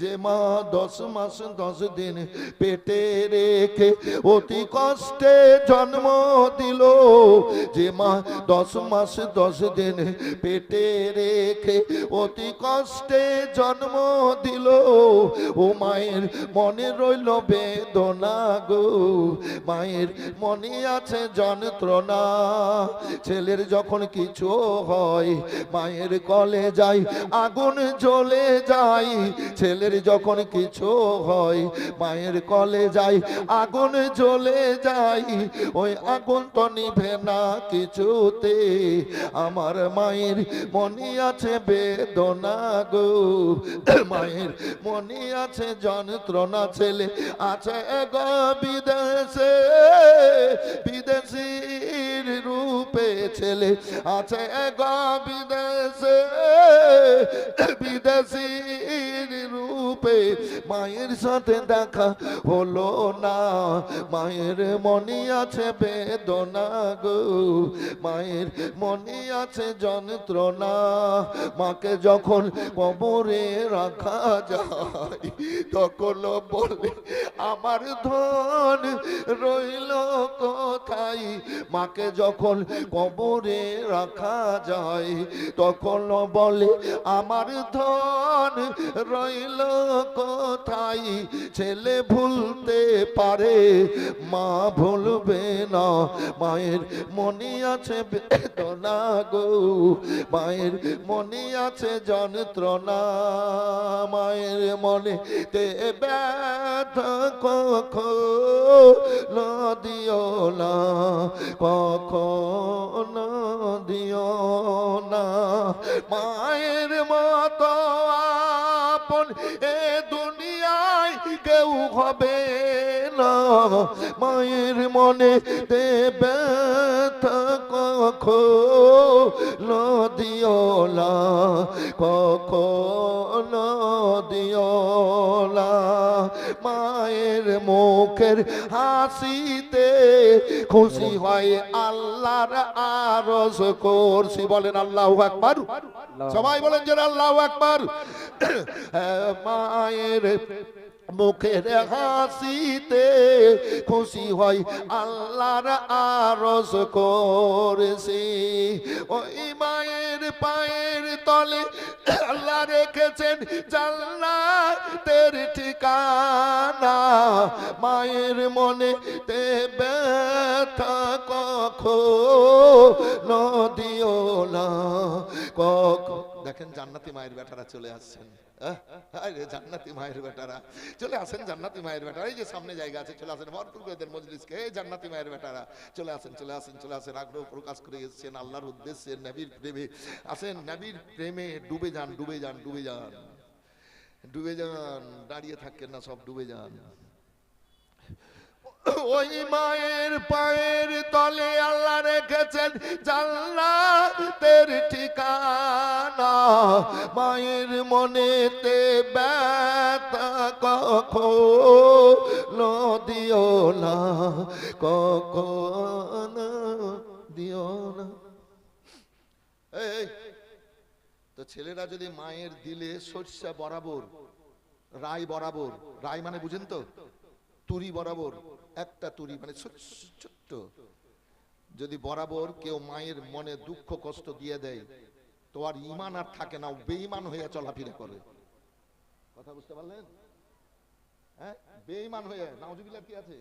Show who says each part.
Speaker 1: যে মা দশ মাস, দশ দিন পেটে রেখে অতি কষ্টে জন্ম দিল। যে মা দশ মাস, দশ দিন পেটে রেখে অতি কষ্টে জন্ম দিল। ও মায়ের মনে রইল বেদনা গো। মায়ের মনে আছে যন্ত্রণা। ছেলের যখন কিছু হয়, মায়ের কলে যাই আগুন জ্বলে যাই ছেলের যখন কিছু হয়, মায়ের কলে যাই, আগুন জ্বলে যাই, ওই আগুন তো নিভে না কিছুতে। আমার মায়ের মনে আছে বেদনা গো, মায়ের মনে আছে যন্ত্রণা ছেলে আছে গো বিদেশে। বিদেশির রূপে ছেলে আছে গো বিদেশে। বিদেশির রূপে মায়ের সাথে দেখা হলো না। মায়ের মনে আছে বেদনা গো, মায়ের মনে আছে যন্ত্রণা। মাকে যখন কবরে রাখা যায়, তখন বলে আমার ধন রইল কোথায়? মাকে যখন কবরে রাখা যায়, তখন বলে, আমার ধন রইল কোথায়? ছেলে ভুলতে পারে, মা ভুলবে না। মায়ের মনে আছে বেদনা গো, মায়ের মনে আছে যন্ত্রণা। মায়ের মনে তে ব্যথা কখনো দিও না, কখনো দিও না। মায়ের মতো আপন এ দুনিয়ায় কেউ হবে না। মায়ের মনে ব্যথা কখনো দিও না, কখনো মায়ের মুখের হাসিতে খুশি হয় আল্লাহর আরজ করছি। বলেন আল্লাহ আকবার। সবাই বলেন যে আল্লাহ আকবার। মায়ের মুখের হাসিতে খুশি হয় আল্লাহর আরজ করেছি। ওই মায়ের পায়ের তলে আল্লাহ রেখেছেন জান্নাতের ঠিকানা। মায়ের মনে তে ব্যথা কখনো দিও না, কখন দেখেন জান্নাতি মায়ের বেটারা চলে আসছেন। জান্নাতি মায়ের বেটারা। চলে আসেন জান্নাতি মায়ের বেটারা। এই যে সামনে জায়গা আছে, চলে আসেন ভরপুর করে দেন মজলিসকে। জান্নাতি মায়ের বেটারা, চলে আসেন চলে আসেন চলে আসেন। আগ্রহ প্রকাশ করে এসেছেন, আল্লাহর উদ্দেশ্যে নবীর প্রেমে। আসেন, নবীর প্রেমে ডুবে যান ডুবে যান ডুবে যান। ডুবে যান, দাঁড়িয়ে থাকেন না, সব ডুবে যান। ওই মায়ের পায়ের তলে আল্লাহ রেখেছেন জান্নাতের ঠিকানা। মায়ের মনেতে ব্যথা কখনো দিও না কখনো দিও না। এই, তো ছেলেরা যদি মায়ের দিলে সর্ষা বরাবর রায় বরাবর রায় মানে বুঝেন তো? তুরি বরাবর একটা তুরি মানে ছোট্ট। যদি বরাবর কেউ মায়ের মনে দুঃখ কষ্ট দিয়ে দেয় তো আর ইমান আর থাকে না বেঈমান হয়ে চলাফেরা করে। কথা বুঝতে পারলেন? হ্যাঁ? বেঈমান হয়ে, নাউজুবিল্লাহ কি আছে?